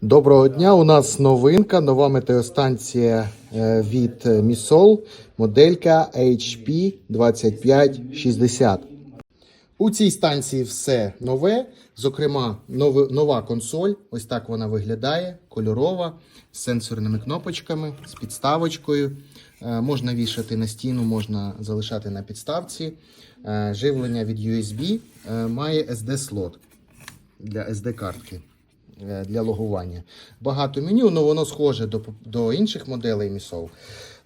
Доброго дня. У нас новинка, нова метеостанція е, від Місол, моделька HP 2560. У цій станції все нове. Зокрема, нова консоль. Ось так вона виглядає, кольорова, з сенсорними кнопочками, з підставочкою. Е, Можна вішати на стіну, можна залишати на підставці. Е, Живлення від USB е, має SD-слот для SD-картки е, для логування. Багато меню, але воно схоже до, до інших моделей місов.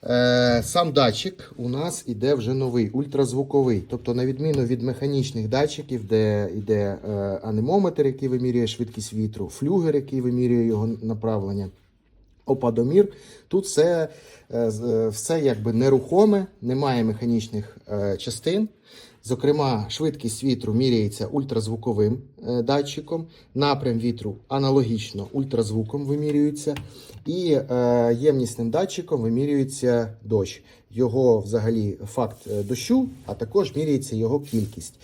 Е, сам датчик у нас іде вже новий, ультразвуковий. Тобто, на відміну від механічних датчиків, де йде е, анемометр, який вимірює швидкість вітру, флюгер, який вимірює його направлення. Опадомір. Тут все, е, е, все якби нерухоме, немає механічних е, частин. Зокрема, швидкість вітру міряється ультразвуковим е, датчиком, напрям вітру аналогічно ультразвуком вимірюється, і е, ємнісним датчиком вимірюється дощ. Його взагалі факт е, дощу, а також міряється його кількість.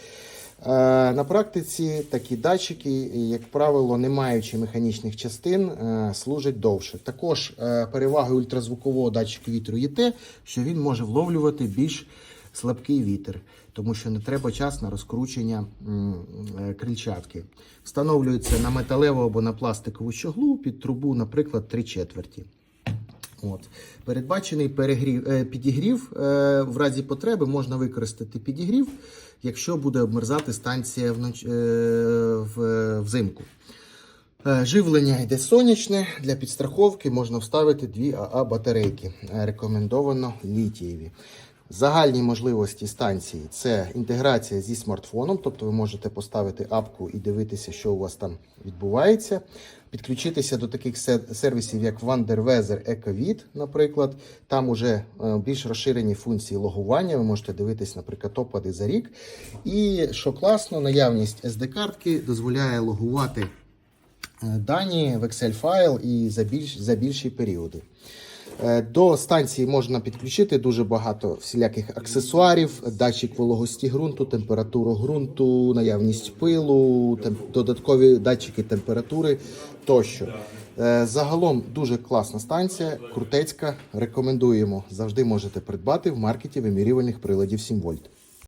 На практиці такі датчики, як правило, не маючи механічних частин, служать довше. Також перевагою ультразвукового датчика вітру є те, що він може вловлювати більш слабкий вітер, тому що не треба час на розкручення е, крильчатки. Встановлюється на металеву або на пластикову щоглу під трубу, наприклад, 3 четверті. От. Передбачений перегрів, е, підігрів. Е, в разі потреби можна використати підігрів, якщо буде обмерзати станція вноч, взимку. Живлення йде сонячне. Для підстраховки можна вставити дві АА батарейки. Рекомендовано літієві. Загальні можливості станції це інтеграція зі смартфоном, тобто ви можете поставити апку і дивитися, що у вас там відбувається. Підключитися до таких сервісів, як Wanderweather EcoVid, наприклад. Там уже е, більш розширені функції логування. Ви можете дивитись, наприклад, опади за рік. І що класно, наявність SD-картки дозволяє логувати е, дані в Excel файл і за, більш, за більші періоди. Е, До станції можна підключити дуже багато всіляких аксесуарів, датчик вологості ґрунту, температуру ґрунту, наявність пилу, додаткові датчики температури тощо. Е, Загалом дуже класна станція, крутецька. Рекомендуємо. Завжди можете придбати в маркеті вимірювальних приладів 7 вольт.